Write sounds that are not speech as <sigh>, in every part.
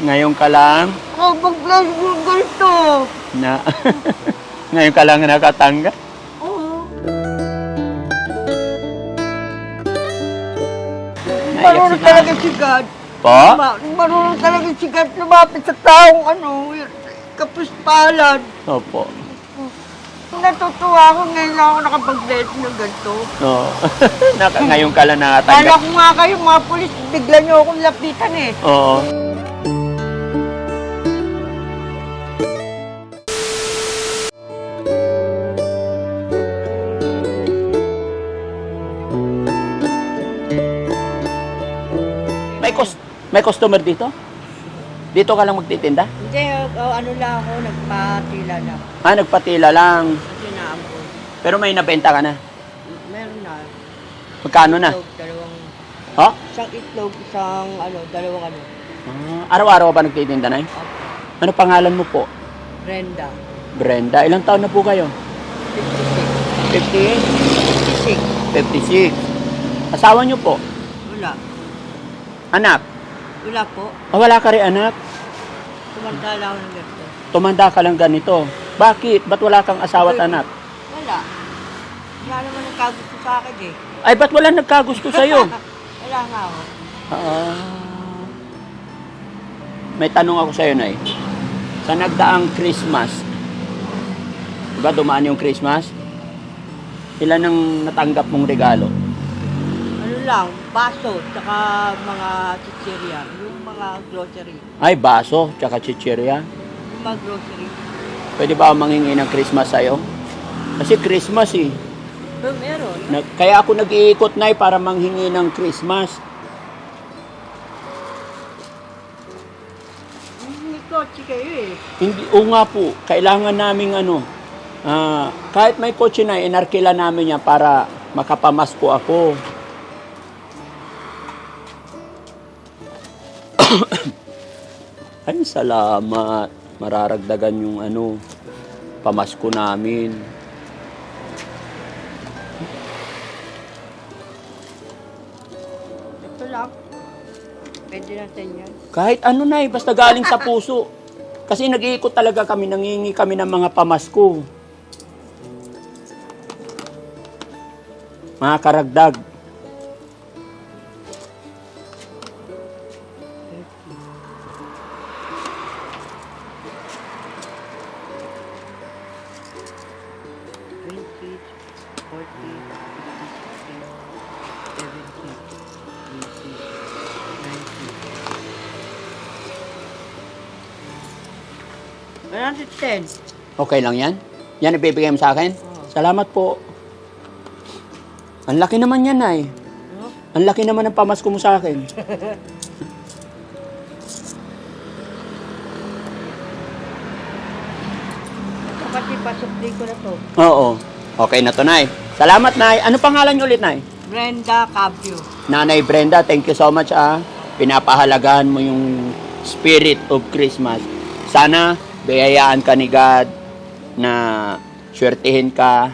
Ngayon ka lang Kapag mo ganito. na <laughs> ngayon ka lang nakatanggap. Oo. Naiyak si Marunong talaga si God. Po? Ma- marunong talaga si God lumapit sa taong ano, kapuspalan. Opo. Natutuwa ako ngayon lang ako nakapag-let ng ganito. Oo. <laughs> Naka, ngayon ka lang Kala nakatanggap. ko nga kayo, mga polis, bigla niyo akong lapitan eh. Oo. May customer dito? Dito ka lang magtitinda? Hindi, oh, ano lang ako, nagpatila lang. Ah, nagpatila lang. Kasi naambon. Pero may nabenta ka na. Meron na. Magkano na? Itlog, dalawang, Oh? isang itlog, isang ano, dalawang ano. Ah, araw-araw ka ba nagtitinda na Ano pangalan mo po? Brenda. Brenda. Ilang taon na po kayo? 56. 50? 56. 56. Asawa niyo po? Wala. Anak? Wala po. Ah, wala ka rin anak? Tumanda lang ako ng ganito. Tumanda ka lang ganito. Bakit? Ba't wala kang asawa at anak? Wala. Wala naman nagkagusto sa akin eh. Ay, ba't wala nagkagusto sa'yo? <laughs> Wala nga ako. Ah. may tanong ako sa'yo, Nay. Sa nagdaang Christmas, diba dumaan yung Christmas? Ilan ang natanggap mong regalo? Lang, baso, tsaka mga chichirya. Yung mga grocery. Ay, baso, tsaka chichirya. Yung mga grocery. Pwede ba manghingi ng Christmas sa'yo? Kasi Christmas eh. Pero meron. Na, kaya ako nag-iikot na para manghingi ng Christmas. May kotse kayo eh. Hindi, o nga po, kailangan naming ano, ah, kahit may kotse na, inarkila namin yan para makapamasko ako. Ay, salamat. Mararagdagan yung ano, pamasko namin. Ito lang. Pwede natin yan. Kahit ano na eh, basta galing sa puso. Kasi nag-iikot talaga kami, nangingi kami ng mga pamasko. Mga karagdag. Okay lang yan? Yan ibibigay mo sa akin? Salamat po. Ang laki naman yan, ay. No? Ang laki naman ng pamasko mo sa akin. <laughs> Ito kasi pasukli ko na to. Oo. Okay na to, Nay. Salamat, Nay. Ano pangalan niyo ulit, Nay? Brenda Cabio. Nanay Brenda, thank you so much, ah. Pinapahalagahan mo yung spirit of Christmas. Sana, biyayaan ka ni God na swertihin ka.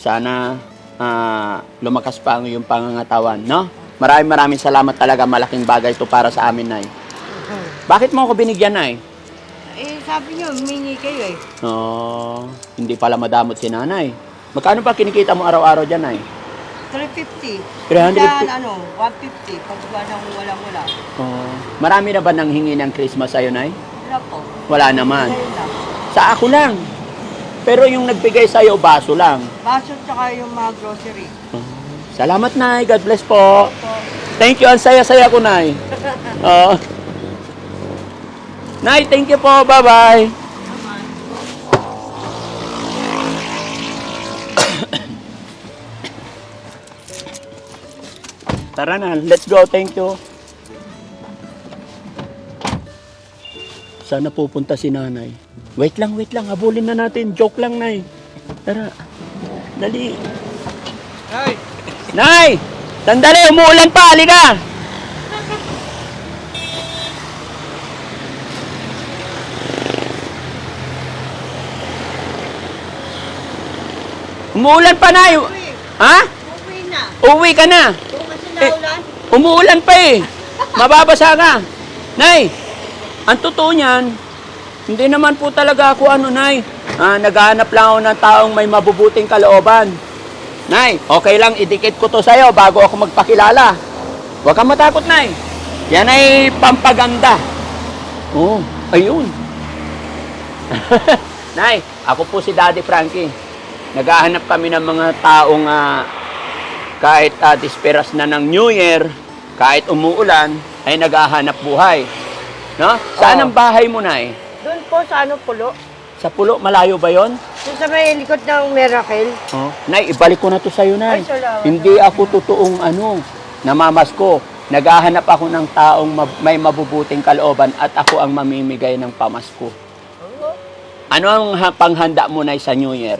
Sana, ah, lumakas pa ang iyong pangangatawan, no? Maraming maraming salamat talaga. Malaking bagay ito para sa amin, Nay. Bakit mo ako binigyan, Nay? Eh, sabi niyo, humingi kayo eh. Oh, hindi pala madamot si nanay. Magkano ba kinikita mo araw-araw dyan, Nay? 350. 350. Minsan, ano, 150. Pag walang walang-wala. Oh, marami na ba nang hingi ng Christmas sa'yo, Nay? Wala po. Wala naman. Sa ako lang. Pero yung nagbigay sa'yo, baso lang. Baso tsaka yung mga grocery. Salamat, Nay. God bless po. Thank you. Ang saya-saya ko, Nay. <laughs> Oo. Nay, thank you po. Bye-bye. <coughs> Tara na. Let's go. Thank you. Sana pupunta si nanay. Wait lang, wait lang. Habulin na natin. Joke lang, Nay. Tara. Dali. Hey! Nay! Sandali, umuulan pa. Halika. Umuulan pa, Nay. Uwi! Ha? Uwi na! Uwi ka na. Kasi Eh. naulan, Umuulan pa eh. Mababasa ka. Nay, Ang totoo niyan, hindi naman po talaga ako ano, Nay. Ah, naghahanap lang ako ng taong may mabubuting kalooban. Nay, okay lang, idikit ko to sa'yo bago ako magpakilala. Huwag kang matakot, Nay. Yan ay pampaganda. Oo, ayun. <laughs> Nay, ako po si Daddy Frankie. Naghahanap kami ng mga taong ah, kahit uh, disperas na ng New Year, kahit umuulan, ay naghahanap buhay. No? Saan Oo. ang bahay mo, Nay? Po sa ano, pulo. Sa pulo, malayo ba yon? Doon sa may likod ng Miracle. Oh. Nay, ibalik ko na to sa'yo, Nay. Ay, salamat. Hindi ako totoong ano, namamasko. Naghahanap ako ng taong mab- may mabubuting kalooban at ako ang mamimigay ng pamasko. Ano ang ha- panghanda mo, Nay, sa New Year?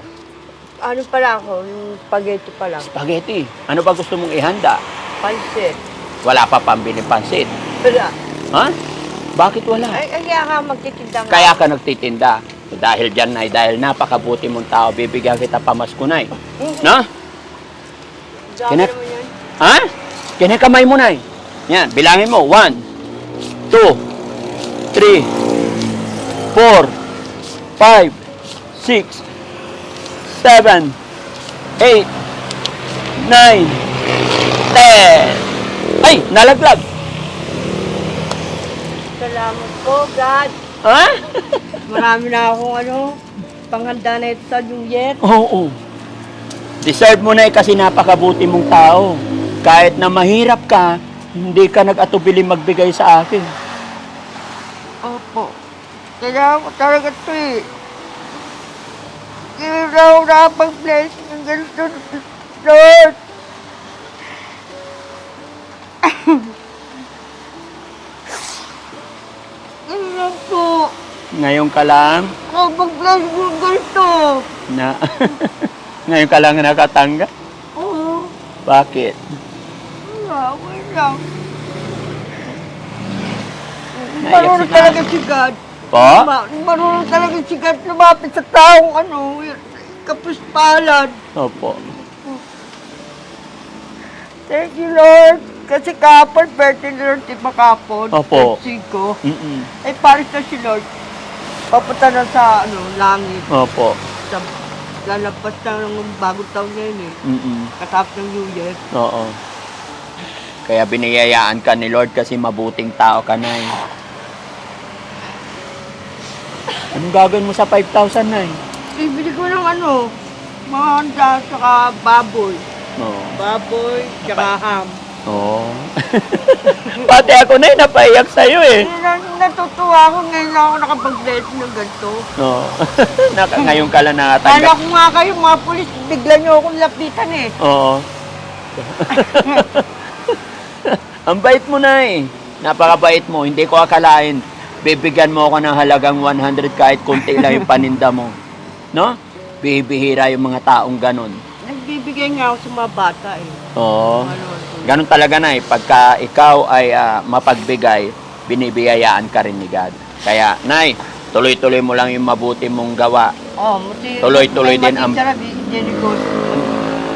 Ano pala ako, yung spaghetti pa lang. Spaghetti. Ano ba gusto mong ihanda? Pansit. Wala pa pambili pansit. Wala. Ha? Bakit wala? Ay, ay, kaya ka magtitinda nga. Kaya ka nagtitinda. Dahil dyan, Nay, dahil napakabuti mong tao, bibigyan kita pamasko, Nay. No? Dami naman yan. Ha? Kinakamay mo, Nay. Yan, bilangin mo. One, two, three, four, five, six, seven, eight, nine, ten. Ay, nalaglag. Salamat po, God. Ha? Marami na akong ano, panghanda na ito sa New Year. Oo. Deserve mo na eh kasi napakabuti mong tao. Kahit na mahirap ka, hindi ka nag-atubili magbigay sa akin. Opo. Kailangan ko talaga ito eh. Hindi na ako nakapag-bless ng ganito, Lord. Ngayon ka lang Nakapag-bless ng ganito. na <laughs> Ngayon ka lang nakatanggap. Oo. Bakit? Wala, wala Marunong talaga si God. Po? Ma- Marunong talaga si God lumapit sa taong ano, kapuspalan. Opo. Thank you, Lord. Kasi kapon, birthday ni Lord, di makapon. Opo. Sigo. Mm-mm. Ay, paris na si Lord. Papunta na sa, ano, langit. Opo. Sa, lalabas na ng bagong taon ngayon eh. Mm-mm. Katapos ng New Year. Oo. Kaya biniyayaan ka ni Lord kasi mabuting tao ka na eh. Anong gagawin mo sa 5,000 na eh? Bibili ko ng ano, mga handa, saka baboy. Oo. Baboy, saka ham. Oo. <laughs> Pati ako na eh, napaiyak sa'yo eh. Nat- Natutuwa ako ngayon lang ako nakapag-bless ng ganito. Oo. <laughs> Naka, ngayon ka lang Kala nakatanggap. ko nga kayo, mga pulis, bigla nyo akong lapitan eh. Oo. <laughs> Ang bait mo na eh. Napakabait mo. Hindi ko akalain. Bibigyan mo ako ng halagang 100 kahit konti lang yung paninda mo. No? Bibihira yung mga taong ganun. Nagbibigay nga ako sa mga bata eh. Oo. Ano, Ganun talaga na eh. Pagka ikaw ay ah, mapagbigay, binibiyayaan ka rin ni God. Kaya, Nay, tuloy-tuloy mo lang yung mabuti mong gawa. oh, mati- Tuloy-tuloy may din ang- matitira, ininegosyo.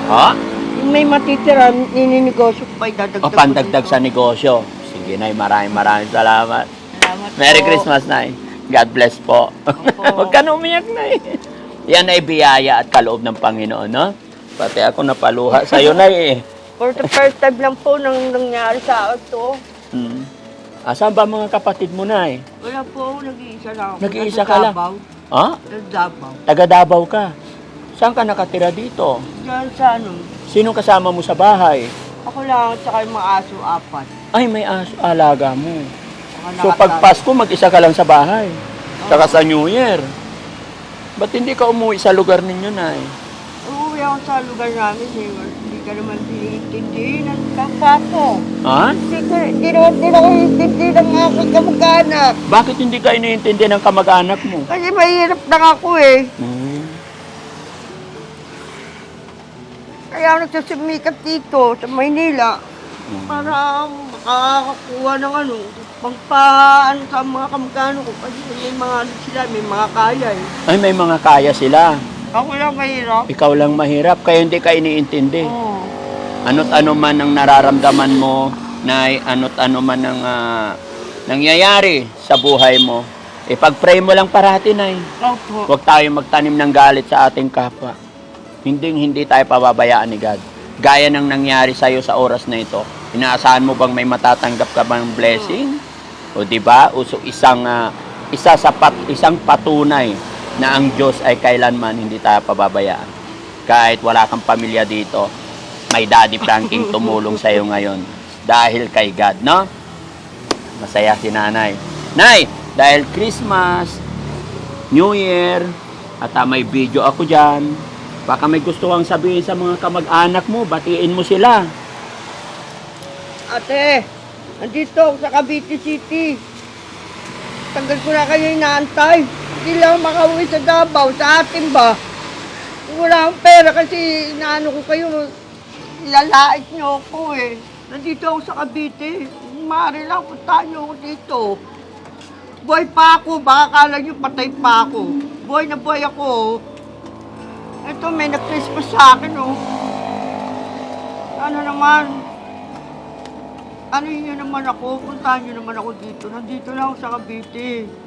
Ha? Yung may matitira, ininegosyo ko pa idadagdag O pandagdag sa negosyo. Sige, Nay, maraming maraming salamat. Salamat Merry po. Christmas, Nay. God bless po. Opo. <laughs> Huwag ka na umiyak, Nay. Yan ay biyaya at kaloob ng Panginoon, no? Pati ako napaluha sa'yo, Nay, eh. For the first time lang po nang nangyari sa akin to. Hmm. Asan ba mga kapatid mo, Nay? Wala po, nag-iisa lang ako. Nag-iisa ka lang? Davao. Ha? Davao. Taga Davao ka. Saan ka nakatira dito? Diyan sa ano, Sino kasama mo sa bahay? ako lang at saka yung mga aso apat. Ay, may aso, alaga mo. So, pag Pasko, mag-isa ka lang sa bahay. Tsaka sa New Year. Ba't hindi ka umuwi sa lugar ninyo, Nay? Ako sa lugar namin eh. Hindi ka naman tinitindihin ang kapwa ko. Ha? Hindi ka, hindi naman din ako intindi ng aking kamag-anak. Bakit hindi ka iniintindi ng kamag-anak mo? Kasi mahirap lang ako eh. Hmm. Kaya ako nagsasimikap dito sa Maynila Hmm. para makakakuha ng ano, pangpa ano sa mga kamag-anak ko. Kasi may mga ano sila, may mga kaya eh. Ay, may mga kaya sila. Ako lang mahirap. Ikaw lang mahirap, kaya hindi ka iniintindi. Oo. Ano't ano man ang nararamdaman mo, Nay, ano't ano man ang ah, nangyayari sa buhay mo, ipag-pray mo lang parati, Nay. Opo. Huwag tayo magtanim ng galit sa ating kapwa. Hindi hindi tayo pababayaan ni God. Gaya ng nangyari sa iyo sa oras na ito. Inaasahan mo bang may matatanggap ka bang blessing? O di ba? Uso isang ah, isa sa pat, isang patunay na ang Diyos ay kailanman hindi tayo pababayaan. Kahit wala kang pamilya dito, may Daddy Franking tumulong sa iyo ngayon dahil kay God, no? Masaya si Nanay. Nay, dahil Christmas, New Year, at ah, may video ako dyan. Baka may gusto kang sabihin sa mga kamag-anak mo, batiin mo sila. Ate, nandito ako sa Cavite City. Tagal ko na kayo inaantay. Hindi lang makauwi sa Davao, sa atin ba? Wala akong pera kasi inaano ko kayo. Lalait niyo ako eh. Nandito ako sa Cavite. Maaari lang, puntahan niyo ako dito. Boy pa ako, baka akala niyo patay pa ako. Boy na boy ako. Ito, may na-Christmas sa akin oh. Ano naman, ano yun naman ako, puntahan nyo naman ako dito. Nandito lang ako sa Cavite.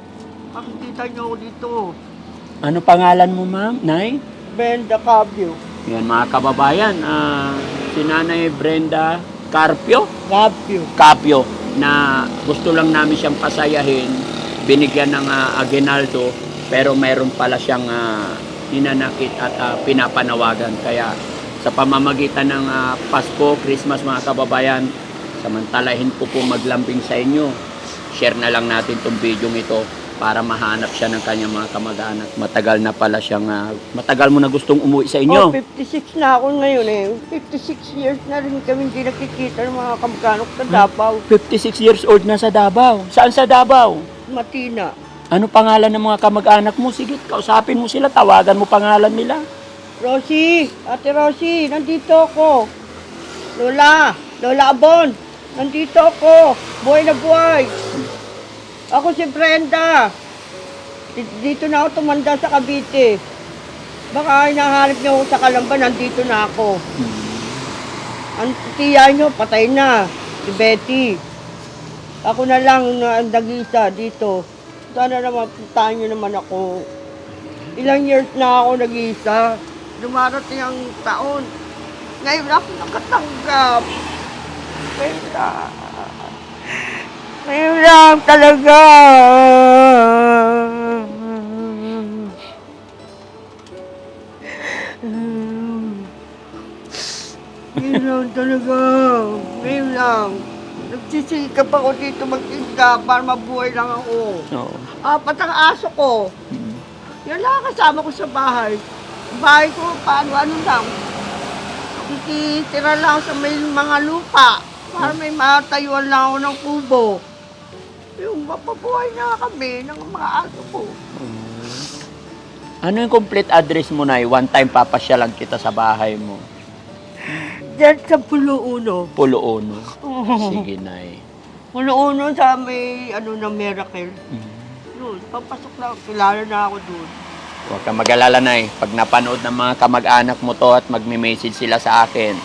Makikita nyo ako dito. Ano pangalan mo, ma'am? Nay? Benda Cabio. Yan mga kababayan, ah, si Nanay Brenda Carpio, Cabio. Capio, na gusto lang namin siyang pasayahin, binigyan ng ah, aguinaldo, pero mayroon pala siyang ah, ninanakit at ah, pinapanawagan. Kaya sa pamamagitan ng ah, Pasko, Christmas mga kababayan, samantalahin ko po maglambing sa inyo. Share na lang natin tong video ito para mahanap siya ng kanyang mga kamag-anak. Matagal na pala siyang, ah, matagal mo na gustong umuwi sa inyo. Oh, 56 na ako ngayon eh. 56 years na rin kami hindi nakikita ng mga kamkanok sa Davao. 56 years old na sa Davao. Saan sa Davao? Matina. Ano pangalan ng mga kamag-anak mo? Sige, kausapin mo sila, tawagan mo pangalan nila. Rosie, Ate Rosie, nandito ako. Lola, Lola Abon, nandito ako. Buhay na buhay. Ako si Brenda. Di- Dito na ako tumanda sa Cavite. Baka hinahanap niyo ako sa Kalamba, nandito na ako. Ang tiya niyo, patay na. Si Betty. Ako na lang na ang nag-isa dito. Sana naman puntahan niyo naman ako. Ilang years na ako nag-isa. Dumarating ang taon. Ngayon ako nakatanggap. Ngayon Ngayon lang talaga. Ngayon lang talaga. Ngayon lang. Nagsisikap ako dito magtinda para mabuhay lang ako. Oo. Apat ang aso ko. Yan lang ang kasama ko sa bahay. Bahay ko, paano, ano lang. Nakikitira lang sa may mga lupa. Para may matayuan lang ako ng kubo. Yung mapabuhay na kami ng mga aso ko. Ano yung complete address mo, Nay? One time papasyalan kita sa bahay mo. Diyan sa Pulo Uno. Pulo Uno. <laughs> Sige, Nay. Pulo Uno sa may, ano na, Miracle. Doon, papasok lang. Kilala na ako doon. Huwag kang mag-alala, Nay. Pag napanood ng mga kamag-anak mo to at magme-message sila sa akin,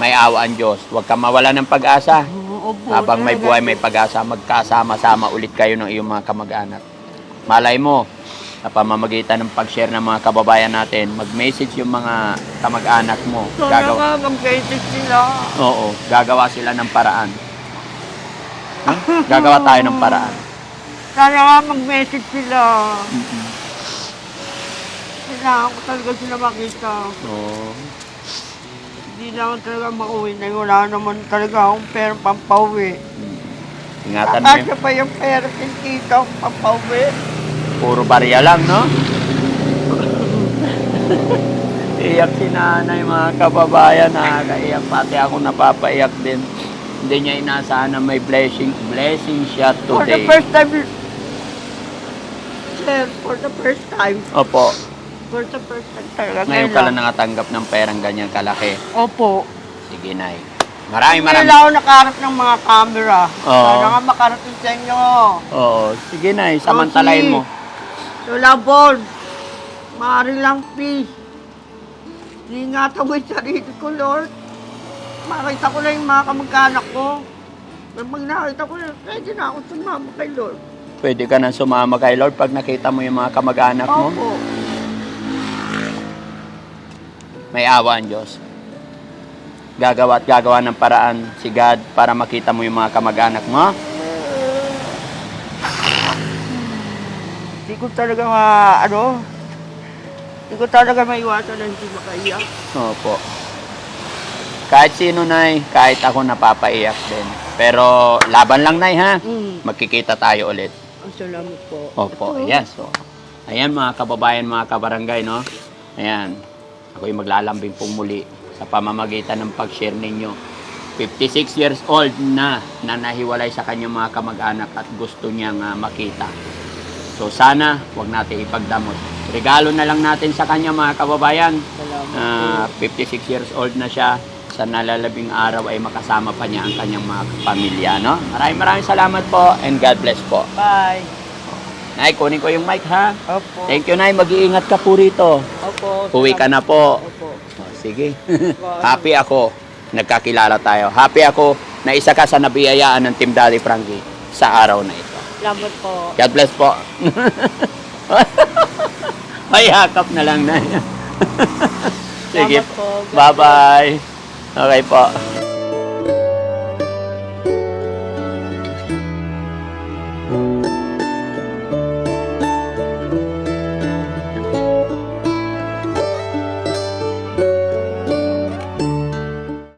may awa ang Diyos. Huwag kang mawala ng pag-asa. Opo, Habang may buhay, may pag-asa, magkasama-sama ulit kayo ng iyong mga kamag-anak. Malay mo, sa pamamagitan ng pag-share ng mga kababayan natin, mag-message yung mga kamag-anak mo. Sana Gagawa, nga, mag-message sila. oo, gagawa sila ng paraan. Ha? Gagawa tayo ng paraan. Sana nga mag-message sila. Kailangan ko talaga sila makita. Oo. Hindi lang talaga makauwi na yun. Wala naman talaga akong pera pampauwi. Ingatan mo yun. pa yung pera ng tita akong pampauwi. Puro barya lang, no? <laughs> Iyak si nanay, mga kababayan. Nakakaiyak. Pati ako napapaiyak din. Hindi niya inasahan na may blessing. Blessing siya For the today. first time, sir, for the first time, Opo. For the time talaga. Ngayon ka lang nakatanggap ng perang ganyan kalaki. Opo. Sige, Nay. Maraming maraming. lang ako nakaharap ng mga camera. Oo. Sana nga makarating sa inyo. Oo. Sige, Nay. Samantalahin mo. Lola Bon, maaari lang please. Ingatan mo yung sarili ko, Lord. Makita ko lang yung mga kamag-anak ko. Pag nakita ko, pwede na ako sumama kay Lord. Pwede ka na sumama kay Lord pag nakita mo yung mga kamag-anak mo. Opo. May awa ang Diyos. Gagawa at gagawa ng paraan si God para makita mo yung mga kamag-anak mo. Hindi ko talaga ma, ano, hindi ko talaga maiwasan na hindi makaiyak. Opo. Kahit sino, Nay, kahit ako napapaiyak din. Pero laban lang, Nay, ha? Mm. Magkikita tayo ulit. Ang salamat po. Opo, Ito. yes. So, ayan mga kababayan, mga kabarangay, no? Ayan, ako'y maglalambing pong muli sa pamamagitan ng pag-share ninyo. 56 years old na na nahiwalay sa kanyang mga kamag-anak at gusto niyang ah, makita. So sana, wag natin ipagdamot. Regalo na lang natin sa kanya mga kababayan. Salamat Ah, po. 56 years old na siya. Sa nalalabing araw ay makasama pa niya ang kanyang mga pamilya, no? Maraming maraming salamat po and God bless po. Bye. Nay, kunin ko yung mic ha. Opo. Thank you, Nay. Mag-iingat ka po rito. Opo. Uwi ka na po. Opo. Oh, sige. <laughs> Happy ako. Nagkakilala tayo. Happy ako na isa ka sa nabiyayaan ng Team Daddy Frankie sa araw na ito. Salamat po. God bless po. <laughs> Ay, hakap na lang na. <laughs> sige Bye-bye. Okay po.